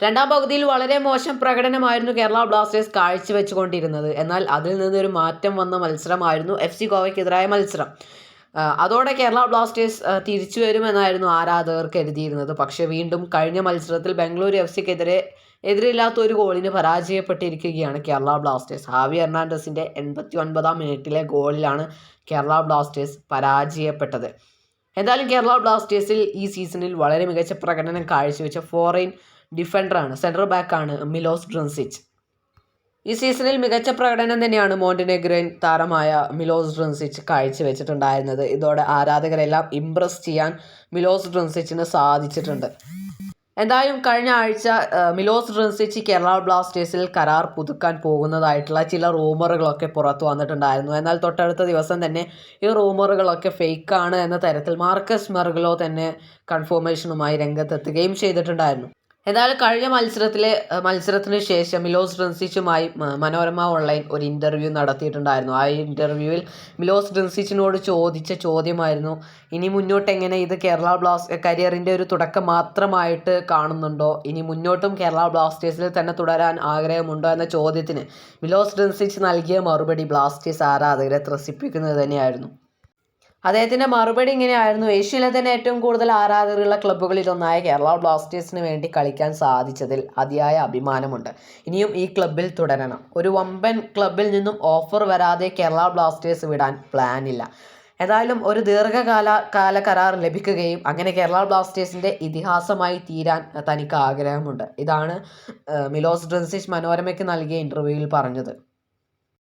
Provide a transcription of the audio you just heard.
രണ്ടാം പകുതിയിൽ വളരെ മോശം പ്രകടനമായിരുന്നു കേരള ബ്ലാസ്റ്റേഴ്സ് കാഴ്ചവെച്ചുകൊണ്ടിരുന്നത്. എന്നാൽ അതിൽ നിന്നൊരു മാറ്റം വന്ന മത്സരമായിരുന്നു എഫ് സി ഗോവയ്ക്കെതിരായ മത്സരം. അതോടെ കേരള ബ്ലാസ്റ്റേഴ്സ് തിരിച്ചു വരുമെന്നായിരുന്നു ആരാധകർ കരുതിയിരുന്നത്. പക്ഷെ വീണ്ടും കഴിഞ്ഞ മത്സരത്തിൽ ബംഗളൂരു എഫ് സിക്കെതിരെ എതിരില്ലാത്ത ഒരു ഗോളിന് പരാജയപ്പെട്ടിരിക്കുകയാണ് കേരള ബ്ലാസ്റ്റേഴ്സ്. ഹാവി എർണാണ്ടസിന്റെ എൺപത്തി ഒൻപതാം മിനിറ്റിലെ ഗോളിലാണ് കേരള ബ്ലാസ്റ്റേഴ്സ് പരാജയപ്പെട്ടത്. എന്തായാലും കേരള ബ്ലാസ്റ്റേഴ്സിൽ ഈ സീസണിൽ വളരെ മികച്ച പ്രകടനം കാഴ്ചവെച്ച ഫോറിൻ ഡിഫൻഡറാണ്. സെൻട്രൽ ബാക്കാണ് മിലോസ് ഡ്രൻസിച്ച്. ഈ സീസണിൽ മികച്ച പ്രകടനം തന്നെയാണ് മോണ്ടിനെഗ്രൈൻ താരമായ മിലോസ് ഡ്രൻസിച്ച് കാഴ്ചവെച്ചിട്ടുണ്ടായിരുന്നത്. ഇതോടെ ആരാധകരെല്ലാം ഇംപ്രസ് ചെയ്യാൻ മിലോസ് ഡ്രൻസിച്ചിന് സാധിച്ചിട്ടുണ്ട്. എന്തായാലും കഴിഞ്ഞ ആഴ്ച മിലോസ് ഡ്രൻസിച്ച് കേരള ബ്ലാസ്റ്റേഴ്സിൽ കരാർ പുതുക്കാൻ പോകുന്നതായിട്ടുള്ള ചില റൂമറുകളൊക്കെ പുറത്തു വന്നിട്ടുണ്ടായിരുന്നു. എന്നാൽ തൊട്ടടുത്ത ദിവസം തന്നെ ഈ റൂമറുകളൊക്കെ ഫേക്കാണ് എന്ന തരത്തിൽ മാർക്കസ് മെർഗലോ തന്നെ കൺഫോമേഷനുമായി രംഗത്തെത്തുകയും ചെയ്തിട്ടുണ്ടായിരുന്നു. എന്നാൽ കഴിഞ്ഞ മത്സരത്തിലെ മത്സരത്തിന് ശേഷം മിലോസ് ഡ്രൻസിച്ചുമായി മനോരമ ഓൺലൈൻ ഒരു ഇന്റർവ്യൂ നടത്തിയിട്ടുണ്ടായിരുന്നു. ആ ഇന്റർവ്യൂവിൽ മിലോസ് ഡ്രൻസിച്ചിനോട് ചോദിച്ച ചോദ്യമായിരുന്നു ഇനി മുന്നോട്ട് എങ്ങനെ ഇത് കേരള ബ്ലാസ്റ്റ് കരിയറിന്റെ ഒരു തുടക്കം മാത്രമായിട്ട് കാണുന്നുണ്ടോ? ഇനി മുന്നോട്ടും കേരള ബ്ലാസ്റ്റേഴ്സിൽ തന്നെ തുടരാൻ ആഗ്രഹമുണ്ടോ? എന്ന ചോദ്യത്തിന് മിലോസ് ഡ്രൻസിച്ച് നൽകിയ മറുപടി ബ്ലാസ്റ്റേഴ്സ് ആരാധകരെ ത്രസിപ്പിക്കുന്നത് തന്നെയായിരുന്നു. അദ്ദേഹത്തിന്റെ മറുപടി ഇങ്ങനെയായിരുന്നു. ഏഷ്യയിലെ തന്നെ ഏറ്റവും കൂടുതൽ ആരാധകരുള്ള ക്ലബ്ബുകളിൽ ഒന്നായ കേരള ബ്ലാസ്റ്റേഴ്സിന് വേണ്ടി കളിക്കാൻ സാധിച്ചതിൽ അതിയായ അഭിമാനമുണ്ട്. ഇനിയും ഈ ക്ലബ്ബിൽ തുടരണം. ഒരു വമ്പൻ ക്ലബ്ബിൽ നിന്നും ഓഫർ വരാതെ കേരള ബ്ലാസ്റ്റേഴ്സ് വിടാൻ പ്ലാൻ ഇല്ല. ഏതായാലും ഒരു ദീർഘകാല കാല കരാർ ലഭിക്കുകയും അങ്ങനെ കേരള ബ്ലാസ്റ്റേഴ്സിന്റെ ഇതിഹാസമായി തീരാൻ തനിക്ക് ആഗ്രഹമുണ്ട്. ഇതാണ് മിലോസ് ഡ്രൻസിഷ് മനോരമയ്ക്ക് നൽകിയ ഇന്റർവ്യൂവിൽ പറഞ്ഞത്.